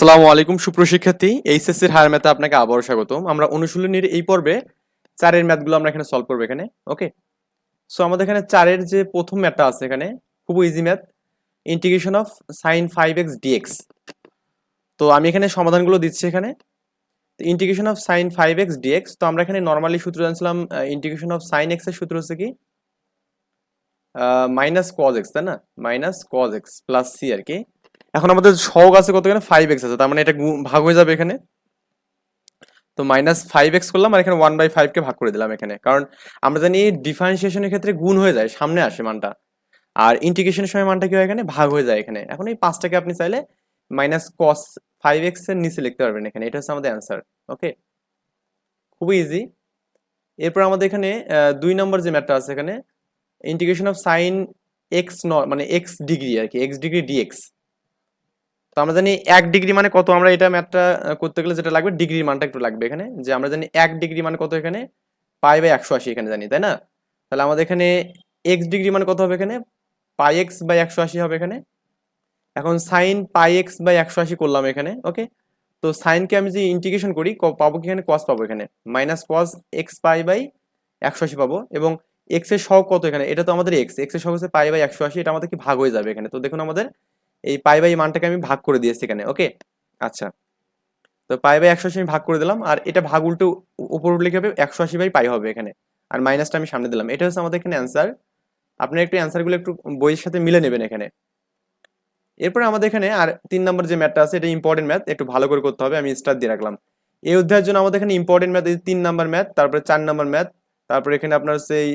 আসসালামু আলাইকুম সুপ্রশিক্ষার্থী এইচএসসির হায়ার ম্যাথে আপনাকে আবারও স্বাগতম। আমরা অনুশীলনীর এই পর্বে চারের ম্যাথগুলো আমরা এখানে সলভ করব এখানে, ওকে? সো আমাদের এখানে চারের যে প্রথম ম্যাথটা আছে এখানে, খুব easy math integration of sine five x dx তো আমি এখানে সমাধানগুলো দিচ্ছি এখানে। Integration of sine five x dx তো আমরা এখানে নর্মালি সূত্র জানছিলাম ইন্টিগ্রেশন অফ সাইন এক্সের সূত্র হচ্ছে কি? মাইনাস কজ এক্স তাই না? Minus cos x plus c আর কি। এখন আমাদের সহগ আছে কত এখানে? ফাইভ এক্স আছে। তার মানে এটা ভাগ হয়ে যাবে এখানে। তো মাইনাস ফাইভ এক্স করলাম আর এখানে ওয়ান বাই ফাইভকে ভাগ করে দিলাম এখানে। কারণ আমরা জানি ডিফারেন্সিয়েশনের ক্ষেত্রে গুণ হয়ে যায়, সামনে আসে মানটা। আর ইন্টিগ্রেশনের সময় মানটা কি হয় এখানে? ভাগ হয়ে যায় এখানে। এখন এই পাঁচটাকে আপনি চাইলে মাইনাস কস ফাইভ এক্সের নিচে লিখতে পারবেন এখানে। এটা হচ্ছে আমাদের অ্যান্সার ওকে খুবই ইজি এরপর আমাদের এখানে দুই নম্বর যে ম্যাথটা আছে এখানে ইন্টিগ্রেশন অফ সাইন এক্স ন মানে এক্স ডিগ্রি আর কি এক্স ডিগ্রি ডিএক্স আমরা জানি এক ডিগ্রি মানে কত? আমরা এটা ম্যাথটা করতে গেলে যেটা লাগবে, ডিগ্রির মানটা একটু লাগবে এখানে। যে আমরা জানি এক ডিগ্রি মানে কত এখানে? পাই বাই একশো আশি এখানে জানি, তাই না? তাহলে আমাদের এখানে এক্স ডিগ্রি মানে কত হবে এখানে? পাই এক্স বাই একশো আশি হবে এখানে। এখন সাইন পাই এক্স বাই একশো আশি করলাম এখানে ওকে তো সাইনকে আমি যে ইন্টিগ্রেশন করি পাবো কি এখানে? কস পাবো এখানে। Minus cos x pi by একশো আশি পাবো। এবং এক্সের সহগ কত এখানে? এটা তো আমাদের এক্স এক্সের সহগ হচ্ছে পাই বাই একশো আশি, এটা আমাদের কি ভাগ হয়ে যাবে এখানে। তো দেখুন আমাদের এই পাই বাই মানটাকে আমি ভাগ করে দিয়েছি এখানে ওকে আচ্ছা। তো পাই বাই একশো আশি আমি ভাগ করে দিলাম, আর এটা ভাগ উল্টো উপর কি হবে একশো আশি বাই পাই হবে এখানে। আর মাইনাসটা আমি সামনে দিলাম। এটা হচ্ছে আমাদের এখানে অ্যান্সার আপনারা একটু অ্যান্সারগুলো একটু বইয়ের সাথে মিলে নেবেন এখানে। এরপরে আমাদের এখানে আর তিন নম্বর যে ম্যাথটা আছে, এটা ইম্পর্টেন্ট ম্যাথ একটু ভালো করে করতে হবে, আমি স্টার দিয়ে রাখলাম। এই অধ্যায়ের জন্য আমাদের এখানে ইম্পর্টেন্ট ম্যাথ তিন নাম্বার ম্যাথ তারপরে চার নাম্বার ম্যাথ তারপরে এখানে আপনার সেই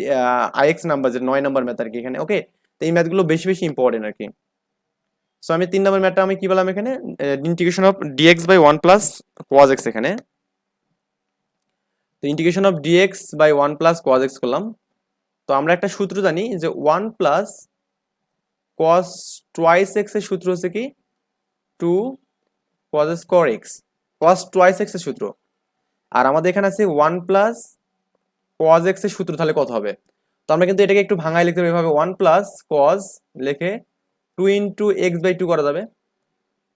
আইএক্স নাম্বার যে নয় নাম্বার ম্যাথ আর কি এখানে ওকে তো এই ম্যাথগুলো বেশি বেশি ইম্পর্টেন্ট আর কি। সো আমি তিন নম্বর ম্যাথটা আমি কি বললাম এখানে? Integration of dx by one plus cos x এখানে। তো integration of dx by one plus cos x করলাম। তো আমরা একটা সূত্র জানি যে ওয়ান প্লাস কস টোয়াইস এক্সের সূত্র হচ্ছে কি? Two cos square x cos twice এক্সের সূত্র। আর আমাদের এখানে আছে ওয়ান প্লাস কজ এক্সের সূত্র, তাহলে কত হবে? তো আমরা কিন্তু এটাকে একটু ভাঙায় লিখতে পারি। এভাবে ওয়ান প্লাস কজ লিখে two into x by two করা যাবে।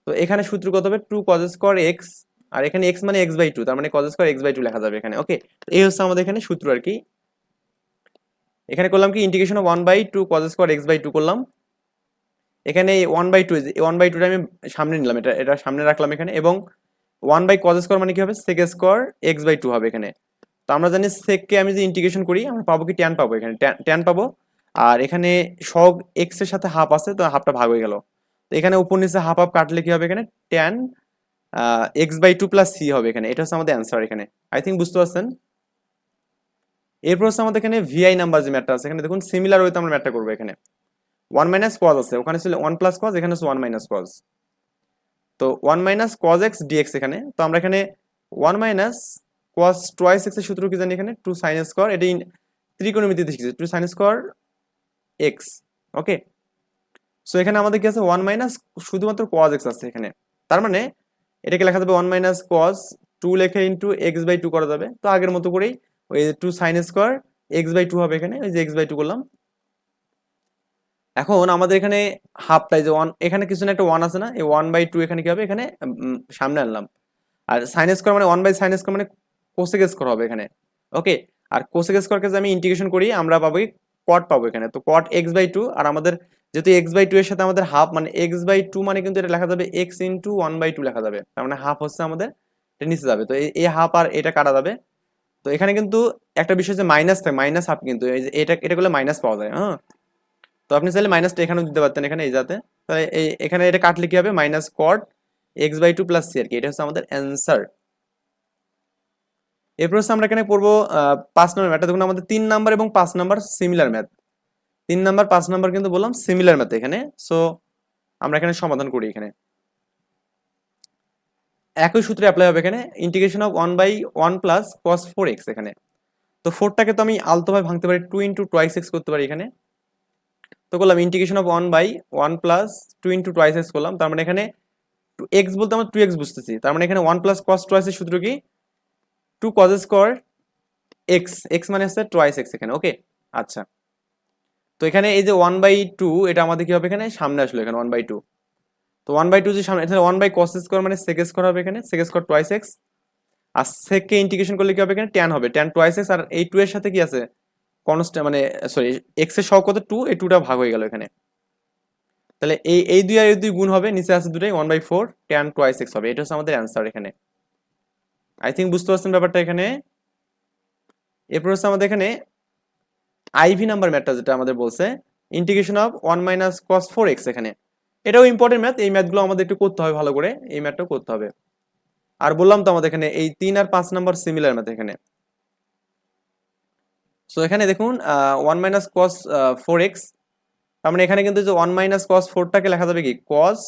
তো এখানে সূত্র কত হবে? টু কজ স্কোয়ার এক্স আর এখানে এক্স মানে এক্স বাই টু তার মানে cos square x by two লেখা যাবে এখানে ওকে এই হচ্ছে আমাদের এখানে সূত্র আর কি। এখানে করলাম কি? Integration one by two cos square x by two করলাম। এখানে one by two one by টুটা আমি সামনে নিলাম, এটা এটা সামনে রাখলাম এখানে, এবং ওয়ান বাই কজ স্কোয়ার মানে কি হবে? Sec square x by two হবে এখানে। তো আমরা জানি সেককে আমি যে ইন্টিগ্রেশন করি, আমরা পাবো কি? ট্যান পাবো এখানে ট্যান পাবো। আর এখানে সব এক্সের সাথে হাফ আছে, তো হাফটা ভাগ হয়ে গেল। তো এখানে উপর নিচে হাফ হাফ কাটলে কি হবে এখানে? Tan x by two plus c হবে এখানে। এটা হচ্ছে আমাদের অ্যান্সার এখানে। আই থিঙ্ক বুঝতে পারছেন? এরপর হচ্ছে আমাদের এখানে ভিআই নাম্বার যে ম্যাটটা আছে, এখানে দেখুন সিমিলার ওয়েতে আমরা ম্যাটটা করব এখানে। ওয়ান মাইনাস কজ আছে, ওখানে ছিল ওয়ান প্লাস কজ এখানে হচ্ছে ওয়ান মাইনাস কজ তো one minus cos x dx এখানে। তো আমরা এখানে ওয়ান মাইনাস কজ টোয়াইস এক্সের সূত্র কি জানি এখানে? টু সাইন স্কোয়ার এটি ত্রিকোণমিতিতে শিখেছি। Two sine square x okay so এখানে আমাদের কি আছে? ওয়ান মাইনাস শুধুমাত্র কজ এক্স আছে এখানে। তার মানে এটাকে লেখা যাবে ওয়ান মাইনাস কজ টু লেখে ইন্টু এক্স বাই টু করা যাবে। তো আগের মতো করেই ওই two sine square x by two হবে এখানে ওই যে এক্স বাই টু করলাম। এখন আমাদের এখানে হাফটাই যে ওয়ান এখানে কিছু না, একটা ওয়ান আছে না? এই ওয়ান বাই টু এখানে কি হবে? এখানে সামনে আনলাম। আর সাইন স্কোয়ার মানে ওয়ান বাই সাইন স্কোয়ার মানে কোসেক স্কোয়ার হবে এখানে ওকে আর কোসেক স্কোয়ারকে যদি আমি ইন্টিগ্রেশন করি, আমরা পাবো কট পাবো এখানে। তো কট এক্স বাই টু আর আমাদের যেহেতু এক্স বাই টু এর সাথে আমাদের হাফ মানে এক্স বাই টু মানে কিন্তু এটা লেখা যাবে x into one by two লেখা যাবে। তার মানে হাফ হচ্ছে আমাদের, এটা নিচে যাবে। তো এই- হাফ আর এটা কাটা যাবে। তো এখানে কিন্তু একটা বিষয় যে মাইনাস থাকে মাইনাস হাফ কিন্তু এটা এটা করলে মাইনাস পাওয়া যায় হ্যাঁ? তো আপনি চাইলে মাইনাসটা এখানেও দিতে পারতেন এখানে এই যাতে। তাহলে এখানে এটা কাটলে কি হবে? Minus cot x by two plus c আর কি, এটা হচ্ছে আমাদের অ্যান্সার এরপর হচ্ছে আমরা এখানে পড়ব পাঁচ নম্বর ম্যাথটা। দেখুন, আমাদের তিন নাম্বার এবং পাঁচ নাম্বার সিমিলার ম্যাথ তিন নাম্বার, পাঁচ নাম্বার কিন্তু বললাম সিমিলার ম্যাথ এখানে। সো আমরা এখানে সমাধান করি এখানে। একই সূত্রে অ্যাপ্লাই হবে এখানে। Integration of one by one plus cos four x এখানে। তো ফোরটাকে তো আমি আলতোভাবে ভাঙতে পারি টু ইন্টু টোয়াইস এক্স করতে পারি এখানে। তো করলাম integration of one by one plus two into twice x করলাম। তার মানে এখানে এক্স বলতে আমরা টু এক্স বুঝতেছি। তার মানে এখানে ওয়ান প্লাস কস টোয়াইসের সূত্র কি? Two cos square x x মানে হচ্ছে টোয়াইস এক্স এখানে ওকে আচ্ছা। তো এখানে এই যে ওয়ান বাই টু এটা আমাদের কি হবে এখানে? সামনে আসলো এখানে ওয়ান বাই টু তো ওয়ান বাই টু যে সামনে তাহলে ওয়ান বাই কস স্কোয়ার মানে সেক স্কোয়ার হবে এখানে সেক স্কোয়ার টোয়াইস এক্স আর সেককে ইন্টিগ্রেশন করলে কি হবে এখানে? ট্যান হবে ট্যান টোয়াইস এক্স আর এই টু এর সাথে কি আছে? কনস্ট্যান্ট মানে সরি এক্সের সহ কত? টু এই টুটা ভাগ হয়ে গেল এখানে। তাহলে এই এই দুই আর এই দুই গুণ হবে, নিচে আছে দুটাই one by four tan twice x হবে। এটা হচ্ছে আমাদের অ্যান্সার এখানে। আই থিঙ্ক বুঝতে পারছেন ব্যাপারটা এখানে? এরপর হচ্ছে আমাদের এখানে আইভি নাম্বার ম্যাথটা যেটা আমাদের বলছে integration of one minus cos four x এখানে। এটাও ইম্পর্টেন্ট ম্যাথ এই ম্যাথগুলো আমাদের একটু করতে হবে ভালো করে, এই ম্যাথটাও করতে হবে। আর বললাম তো আমাদের এখানে এই তিন আর পাঁচ নাম্বার সিমিলার ম্যাথ এখানে। সো এখানে দেখুন one minus cos four x তার মানে এখানে কিন্তু যে ওয়ান মাইনাস কস ফোরটাকে লেখা যাবে কি? Cos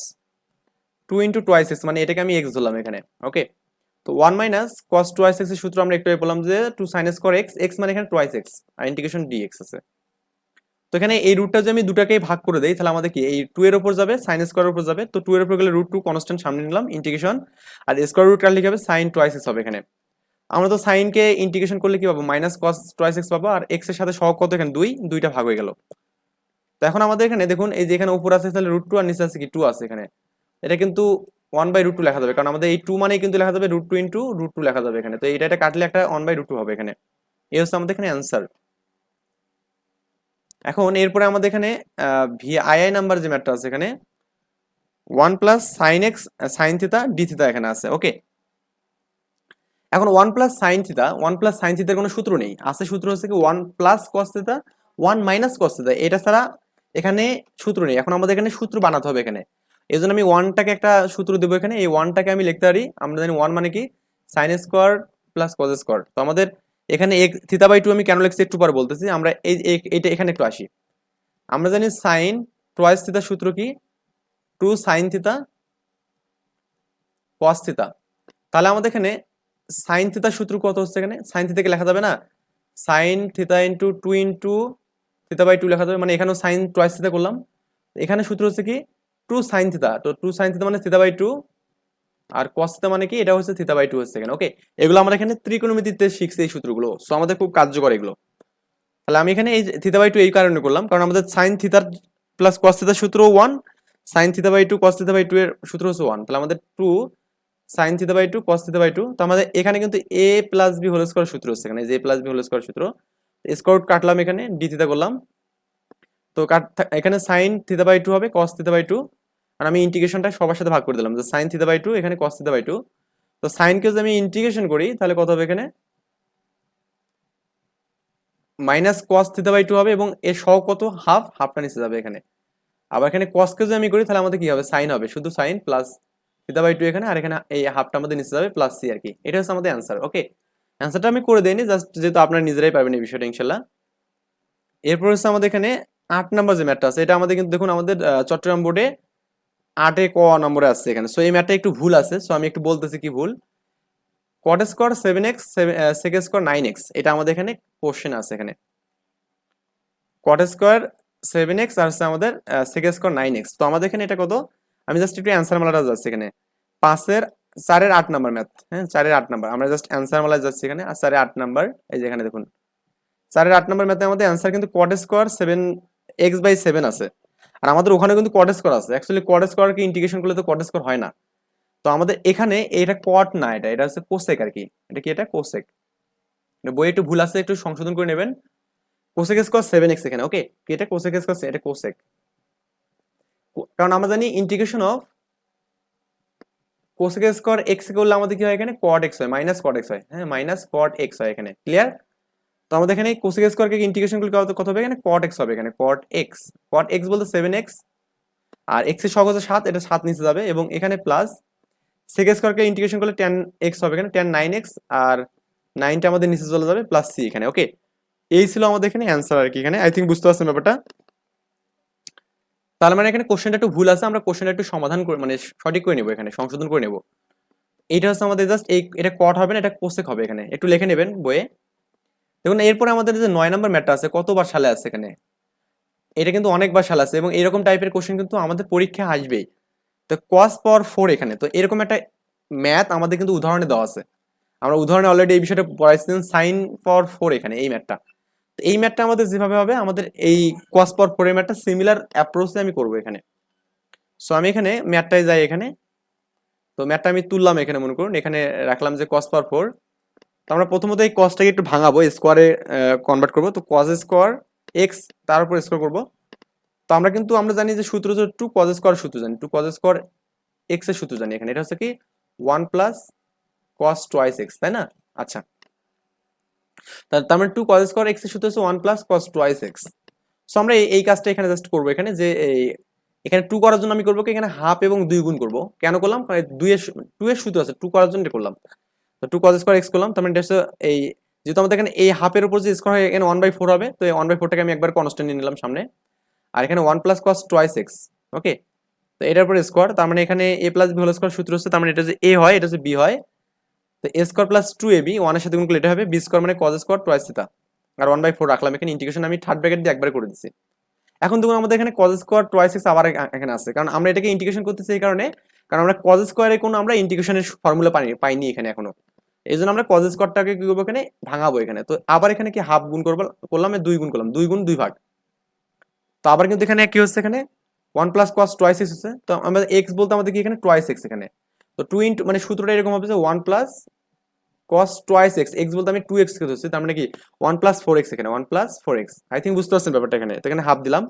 two into twice x মানে এটাকে আমি এক্স ধরলাম এখানে ওকে তো ওয়ান মাইনাস কস টোয়াইস এক্সের সূত্র আমরা একটু বললাম যে two sine square x x মানে এখানে টোয়াইস এক্স আর ইন্টিগ্রেশন ডি এক্স আছে। তো এখানে এই রুটটা যদি আমি দুটাকেই ভাগ করে দেই, তাহলে আমাদের কি? এই টু এর উপর যাবে সাইন স্কোয়ার উপর যাবে, তো টু এর উপর গেলে রুট টু কনস্ট্যান্ট সামনে নিলাম ইন্টিগ্রেশন আর স্কোয়ার রুট কাটলে কি হবে সাইন টোয়াইস এক্স হবে এখানে। আমরা তো সাইনকে ইন্টিগ্রেশন করলে কি পাবো? মাইনাস কস টোয়াইস এক্স পাবো, আর এক্সের সাথে সহগ কত এখানে? দুই, দুইটা ভাগ হয়ে গেল। তো এখন আমাদের এখানে দেখুন, এই যে এখানে উপর আছে, তাহলে রুট টু আর নিচে আছে কি? টু আছে এখানে। এটা কিন্তু ওয়ান বাই রুট টু লেখা যাবে। কারণ আমাদের এই টু মানে কিন্তু লেখা যাবে root two into root two লেখা যাবে এখানে। তো এটা এটা কাটলে একটা ওয়ান বাই রুট টু হবে এখানে। এই হচ্ছে আমাদের এখানে অ্যান্সার এখন এরপরে আমাদের এখানে ভি আই আই নাম্বার যে ম্যাটটা আছে এখানে one plus sine x sine theta d theta এখানে আছে। ওকে এখন one plus sine theta one plus sine থিতার কোনো সূত্র নেই। আছে সূত্র হচ্ছে কি one plus cos theta one minus cos theta এটা ছাড়া এখানে সূত্র নেই। এখন আমাদের এখানে সূত্র বানাতে হবে এখানে। এই জন্য আমি ওয়ানটাকে একটা সূত্র দেবো এখানে। এই ওয়ানটাকে আমি লিখতে পারি, আমরা জানি ওয়ান মানে কি? Sine square plus cos square তো আমাদের এখানে এক থিতা বাই টু আমি কেন লিখছি একটু পরে বলতেছি। আমরা এই এইটা এখানে একটু আসি। আমরা জানি সাইন টোয়াইস থিতার সূত্র কি? টু সাইন থিতা কস থিতা তাহলে আমাদের এখানে সাইন থিতার সূত্র কত হচ্ছে এখানে? সাইন থিতাকে লেখা যাবে না? Sine theta into two into theta by two লেখা যাবে। মানে এখানেও সাইন টোয়াইস থিতা করলাম। এখানে সূত্র হচ্ছে কি? টু সাইন থিতা তো টু সাইন থিতা মানে থিতা বাই টু আর কস থিতা মানে কি? এটা হচ্ছে থিতা বাই টু হচ্ছে এখানে ওকে এগুলো আমরা এখানে ত্রিকোণমিতিতে শিখছি এই সূত্রগুলো সো আমাদের খুব কার্যকর এগুলো। তাহলে আমি এখানে এই থিতা বাই টু এই কারণে করলাম, কারণ আমাদের সাইন থিতার প্লাস কস থিতার সূত্র one sine theta by two cos theta by two এর সূত্র হচ্ছে ওয়ান তাহলে আমাদের two sine theta by two cos theta by two তো আমাদের এখানে কিন্তু A plus B whole square সূত্র হচ্ছে এখানে যে প্লাস বি হোল স্কোয়ার সূত্র। স্কোয়ার কাটলাম এখানে ডি থিতা করলাম তো এখানে সাইন থিতা বাই টু হবে কস থিতা বাই টু আর আমি ইন্টিগ্রেশনটা সবার সাথে ভাগ করে দিলাম, যে সাইন থিতা বাই টু এখানে কস থিতা বাই টু তো সাইনকে যদি আমি ইন্টিগ্রেশন করি, তাহলে কত হবে এখানে? Minus cos theta by two হবে, এবং এর সহ কত? হাফ হাফটা নিচে যাবে এখানে। আবার এখানে কসকে যদি আমি করি, তাহলে আমাদের কি হবে? সাইন হবে, শুধু sine plus theta by two এখানে, আর এখানে এই হাফটা আমাদের নিচে যাবে প্লাস সি আর কি। এটা হচ্ছে আমাদের অ্যান্সার ওকে অ্যান্সারটা আমি করে দেইনি জাস্ট যেহেতু আপনারা নিজেরাই পারবেন এই বিষয়টা, ইনশাল্লাহ। এরপর হচ্ছে আমাদের এখানে আট নাম্বার যে ম্যাটটা আছে, এটা আমাদের কিন্তু দেখুন, আমাদের চট্টগ্রাম বোর্ডে আটে ক নম্বরে আসছে এখানে। সো এই ম্যাটটা একটু ভুল আছে। সো আমি একটু বলতেছি কি ভুল। Cot square seven x sec square nine x, এটা আমাদের এখানে কোশ্চেন আছে এখানে। কট স্কোয়ার সেভেন এক্স আর হচ্ছে আমাদের সেক স্কোয়ার নাইন এক্স। তো আমাদের এখানে এটা কত? আমি জাস্ট একটু অ্যান্সার মালাটা যাচ্ছি এখানে। পাঁচের, চারের আট নাম্বার ম্যাথ হ্যাঁ? চারের আট নাম্বার। আমরা জাস্ট অ্যান্সার মালায় যাচ্ছি এখানে। আর চারের আট নাম্বার, এই যে এখানে দেখুন। চারের আট নাম্বার ম্যাথে আমাদের অ্যান্সার কিন্তু cot square seven x by seven আছে। আর আমাদের ওখানে কিন্তু কট স্কোয়ার আছে। অ্যাকচুয়ালি কট স্কোয়ারকে ইন্টিগ্রেশন করলে তো কট স্কোয়ার হয় না। তো আমাদের এখানে এটা কট না এটা এটা হচ্ছে কোসেক আর কি। এটা কি এটা? কোসেক বই একটু ভুল আছে, একটু সংশোধন করে নেবেন। কোসেক স্কোয়ার সেভেন এক্স এখানে ওকে কি এটা? কোসেক স্কোয়ার এটা কোসেক কারণ আমরা জানি integration of cosec square x করলে আমাদের কি হয় এখানে? কট এক্স হয় মাইনাস কট এক্স হয়। হ্যাঁ মাইনাস কট এক্স হয় এখানে। ক্লিয়ার তো আমাদের এখানে কোসেক স্কোয়ারকে ইন্টিগ্রেশন করলে কত হবে? এখানে কট এক্স হবে, এখানে কট এক্স কট এক্স বলতে সেভেন এক্স আর এক্সের সহজ সাত, এটা সাত নিচে যাবে, এবং এখানে প্লাস সেক স্কোয়ারকে ইন্টিগ্রেশন করলে টেন এক্স হবে, এখানে টেন নাইন এক্স আর নাইনটা আমাদের নিচে চলে যাবে প্লাস সি এখানে ওকে এই ছিল আমাদের এখানে অ্যান্সার আর কি এখানে আই থিঙ্ক বুঝতে পারছেন ব্যাপারটা? তাহলে মানে এখানে কোশ্চেনটা একটু ভুল আছে, আমরা কোশ্চেনটা একটু সমাধান করে মানে সঠিক করে নেব এখানে, সংশোধন করে নেব। এইটা হচ্ছে আমাদের জাস্ট এই, এটা কট হবে না, এটা কোসেক হবে এখানে, একটু লিখে নেবেন বইয়ে। দেখুন, এরপরে আমাদের যে নয় নম্বর ম্যাটটা আছে, কতবার সালে আছে এখানে? এটা কিন্তু অনেকবার সাল আছে এবং এরকম টাইপের কোশ্চেন কিন্তু আমাদের পরীক্ষায় আসবেই। তো কস পাওয়ার ফোর এখানে, তো এরকম একটা ম্যাথ আমাদের কিন্তু উদাহরণে দেওয়া আছে। আমরা উদাহরণে অলরেডি এই বিষয়টা পড়াইছিলাম সাইন পাওয়ার ফোর এখানে, এই ম্যাথটা তো এই ম্যাথটা আমাদের যেভাবে হবে, আমাদের এই কস পাওয়ার ফোর এই ম্যাথটা সিমিলার অ্যাপ্রোচে আমি করব এখানে। সো আমি এখানে ম্যাটটায় যাই এখানে। তো ম্যাটটা আমি তুললাম এখানে, মনে করুন, এখানে রাখলাম যে কস পার ফোর তো আমরা প্রথমত এই কসটাকে একটু ভাঙাবো স্কোয়ারে কনভার্ট করব। তো কস স্কোয়ার এক্স তার উপর স্কোয়ার করব। তো আমরা কিন্তু, আমরা জানি যে সূত্র হচ্ছে টু কজ স্কোয়ার সূত্র জানি। টু কজ স্কোয়ার এক্সের সূত্র জানি এখানে। এটা হচ্ছে কি? One plus cos twice x তাই না? আচ্ছা। তার মানে টু কজ স্কোয়ার এক্সের সূত্র হচ্ছে one plus cos twice x so আমরা এই- কাজটা এখানে জাস্ট করব এখানে যে, এই, এখানে টু করার জন্য আমি করব এখানে হাফ এবং দুই গুণ করব। কেন করলাম? দুই এর টু এর সূত্র আছে। টু করার জন্য করলাম। তো টু কজ স্কোয়ার এক্স করলাম, তার মানে হচ্ছে এই, যেহেতু আমাদের এখানে এই হাফের উপর যে স্কোয়ার হয়, এখানে ওয়ান বাই ফোর হবে, তো এই ওয়ান বাই ফোরটাকে আমি একবার কনস্ট্যান্ট নিয়ে নিলাম সামনে। আর এখানে one plus cos twice x okay তো এটার উপর স্কোয়ার তার মানে এখানে A plus B whole square সূত্র হচ্ছে, তার মানে এটা যে এ হয়, এটা হচ্ছে বি হয়। তো A square plus two A B ওয়ানের সাথে গুণ এটা হবে বি স্কোয়ার মানে কজ স্কোয়ার টোয়াইস থিতা আর ওয়ান বাই ফোর রাখলাম, এখানে ইন্টিগ্রেশন আমি থার্ড ব্র্যাকেট দিয়ে একবার করে দিচ্ছি এখন দেখুন, আমাদের এখানে কজ স্কোয়ার টোয়াইস এক্স আবার এখানে আছে, কারণ আমরা এটাকে ইন্টিগ্রেশন করতেছি এই কারণে, কারণ আমরা কজ স্কোয়ারে কোনো আমরা ইন্টিগ্রেশনের ফর্মুলা পাইনি পাইনি এখানে এখনও। এই জন্য আমরা কজ স্কোয়ারটাকে কি করব এখানে? ভাঙাবো এখানে। তো আবার এখানে কি হাফ গুণ করব? করলাম দুই গুণ করলাম। দুই গুণ দুই ভাগ। তো আবার কিন্তু এখানে কি হচ্ছে এখানে? One plus cos twice x হচ্ছে। তো আমাদের এক্স বলতে আমাদের কি এখানে? টোয়াইস এক্স এখানে। তো টু ইন্টু মানে সূত্রটা এরকম হবে যে one plus cos twice x x বলতে আমি টু এক্স ধরছি, তার মানে কি? ওয়ান প্লাস ফোর এক্স এখানে। One plus four x I think বুঝতে পারছেন ব্যাপারটা এখানে। তো এখানে হাফ দিলাম।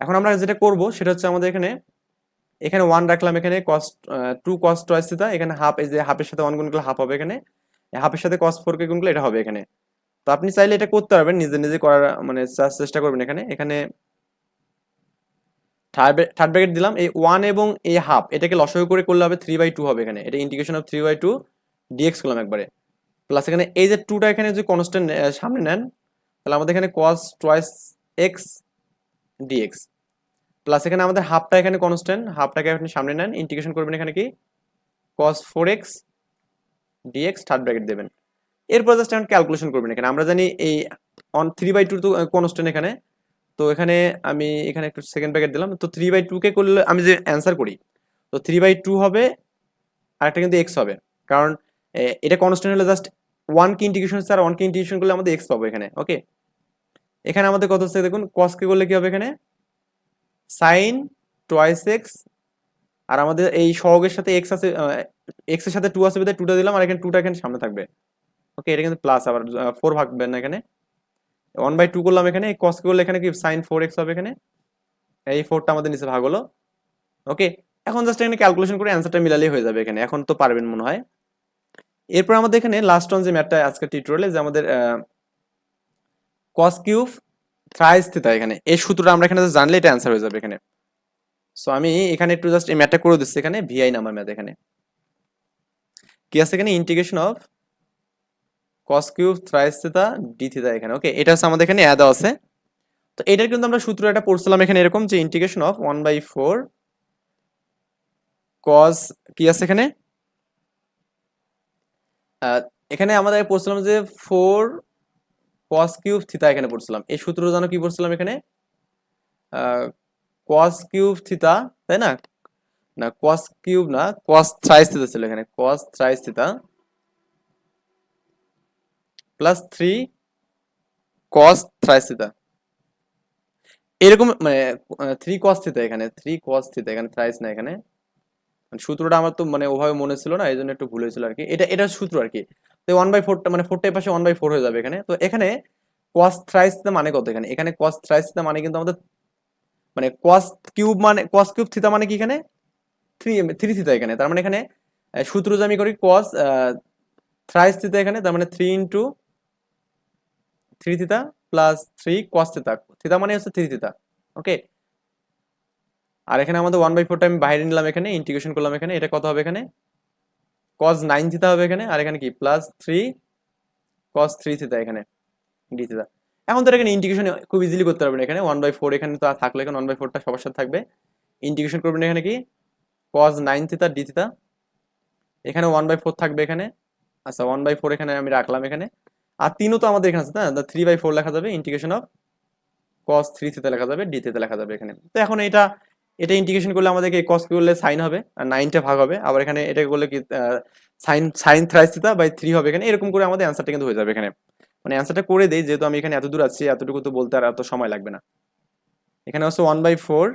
এখন আমরা যেটা করব, সেটা হচ্ছে আমাদের এখানে এখানে ওয়ান রাখলাম এখানে কস টু কস টোয়াইস থিতা এখানে হাফ এই যে হাফের সাথে ওয়ান গুণ করলে হাফ হবে এখানে। হাফের সাথে কস ফোর কে গুণ করলে এটা হবে এখানে। তো আপনি চাইলে এটা করতে পারবেন, নিজে নিজে করার মানে চেষ্টা করবেন এখানে। এখানে থার্ড ব্র্যাকেট দিলাম, এই ওয়ান এবং এই হাফ এটাকে লসাগু করে করলে হবে থ্রি বাই টু হবে এখানে। এটা integration of three by two dx করলাম একবারে। প্লাস এখানে এই যে টুটা এখানে যদি কনস্ট্যান্ট সামনে নেন, তাহলে আমাদের এখানে cos twice x dx plus এখানে আমাদের হাফটা এখানে কনস্ট্যান্ট হাফটাকে আপনি সামনে নেন ইন্টিগ্রেশন করবেন এখানে কি? Cos four x dx third bracket দেবেন। এরপর জাস্ট এখন ক্যালকুলেশন করবেন এখানে। আমরা জানি এই অন থ্রি বাই টু তো কনস্ট্যান্ট এখানে। তো এখানে আমি এখানে একটু সেকেন্ড ব্র্যাকেট দিলাম। তো থ্রি বাই টুকে করলে আমি যে অ্যান্সার করি, তো থ্রি বাই টু হবে আর একটা কিন্তু এক্স হবে। কারণ এটা কনস্ট্যান্ট হলে জাস্ট ওয়ান কি ইন্টিগ্রেশন আর ওয়ান কি ইন্টিগ্রেশন করলে আমাদের এক্স পাবো এখানে ওকে এখানে আমাদের কত হচ্ছে, দেখুন কস কে করলে কি হবে এখানে? সাইন টোয়াইস এক্স আর আমাদের এই সহগের সাথে এক্স আছে এক্সের সাথে টু আছে বিধায় টুটা দিলাম, আর এখানে টুটা এখানে সামনে থাকবে। ওকে এটা কিন্তু প্লাস আবার ফোর ভাগবেন না এখানে। ওয়ান বাই টু করলাম এখানে কস করলে এখানে কি সাইন ফোর এক্স হবে এখানে। এই ফোরটা আমাদের নিচে ভাগ হলো। ওকে এখন জাস্ট এখানে ক্যালকুলেশন করে অ্যান্সারটা মিলালেই হয়ে যাবে এখানে। এখন তো পারবেন মনে হয়। এরপর আমাদের এখানে লাস্ট অন যে ম্যাথটা আজকে টিউটোরিয়ালে যে আমাদের কস কিউব থ্রাইস থিতা এখানে। এই সূত্রটা আমরা এখানে জানলে এটা অ্যান্সার হয়ে যাবে এখানে। সো আমি এখানে একটু জাস্ট এই ম্যাথটা করে দিচ্ছি এখানে ভিআই নাম্বার ম্যাথ এখানে। কি আছে এখানে? Integration of cos cube thrice theta d theta এখানে। ওকে এটা হচ্ছে আমাদের এখানে অ্যাড আছে। তো এটার কিন্তু আমরা সূত্র একটা পড়ছিলাম এখানে এরকম যে integration of one by four cos কি আছে এখানে? এখানে আমাদের পড়ছিলাম যে ফোর কস কিউব থিতা এখানে পড়ছিলাম। এই সূত্র জানো কি পড়ছিলাম এখানে? কস কিউব থিতা তাই না? না কস কিউব না কস থ্রাইস থিতা ছিল এখানে। Cos thrice theta plus three cos thrice theta এরকম মানে থ্রি কস থিতা এখানে থ্রি কস থিতা এখানে থ্রাইস না এখানে। সূত্রটা আমার তো মানে ওভাবে মনে ছিল না এই জন্য একটু ভুল হয়েছিল আর কি এটা এটা সূত্র আর কি তো ওয়ান বাই ফোরটা মানে ফোরটা পাশে ওয়ান বাই ফোর হয়ে যাবে এখানে। তো এখানে কস থ্রাইস মানে কত এখানে? এখানে কস থ্রাইস মানে কিন্তু আমাদের মানে কস কিউব মানে কস কিউব থিতা মানে কি এখানে? থ্রি থ্রি থিতা এখানে। তার মানে এখানে সূত্র যে আমি করি কস থ্রাইস থিতা এখানে, তার মানে three into three theta plus three cos theta theta মানে হচ্ছে থ্রি থিতা ওকে আর এখানে আমাদের ওয়ান বাই ফোরটা আমি বাইরে নিলাম এখানে ইন্টিগ্রেশন করলাম এখানে, এটা কত হবে এখানে? কস নাইন থিতা হবে এখানে, আর এখানে কি? Plus three cos three theta এখানে ডি থিতা এখন তো এখানে ইন্টিগ্রেশন খুব ইজিলি করতে পারবেন এখানে। ওয়ান বাই ফোর এখানে তো থাকলে এখানে ওয়ান বাই ফোরটা সবার সাথে থাকবে। ইন্টিগ্রেশন করবেন এখানে কি? কস নাইন থিতা ডি থিতা এখানে ওয়ান বাই ফোর থাকবে এখানে। আচ্ছা ওয়ান বাই ফোর এখানে আমি রাখলাম এখানে। আর তিনও তো আমাদের এখানে আছে না? থ্রি বাই ফোর লেখা যাবে integration of cos three theta লেখা যাবে ডি থিতা লেখা যাবে এখানে। তো এখন এটা এটা ইন্টিগ্রেশন করলে আমাদেরকে কস করলে সাইন হবে, আর নাইনটা ভাগ হবে। আবার এখানে এটা করলে কি sine sine thrice theta by three হবে এখানে। এরকম করে আমাদের অ্যান্সারটা কিন্তু হয়ে যাবে এখানে। মানে অ্যান্সারটা করে দেয় যেহেতু আমি এখানে এত দূর আছি, এতটুকু তো বলতে আর এত সময় লাগবে না। এখানে হচ্ছে ওয়ান বাই ফোর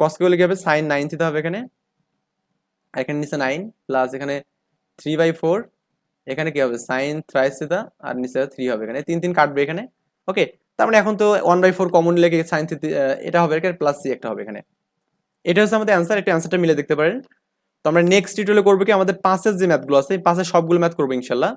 কস করলে কি হবে? সাইন নাইন থিতা হবে এখানে। আর এখানে নিচে নাইন প্লাস এখানে থ্রি বাই ফোর এখানে কি হবে? সাইন থ্রাইসিতা আর নিচে থ্রি হবে এখানে। তিন তিন কাটবে এখানে। ওকে তার মানে এখন তো ওয়ান বাই ফোর কমন লেগে সাইন এটা হবে এখানে প্লাস সি একটা হবে এখানে। এটা হচ্ছে আমাদের অ্যান্সার এটা অ্যান্সারটা মিলে দেখতে পারেন। তো আমরা নেক্সট টিউটোরিয়ালে করব কি, আমাদের পাঁচের যে ম্যাথগুলো আছে পাঁচের সবগুলো ম্যাথ করব ইনশাল্লাহ।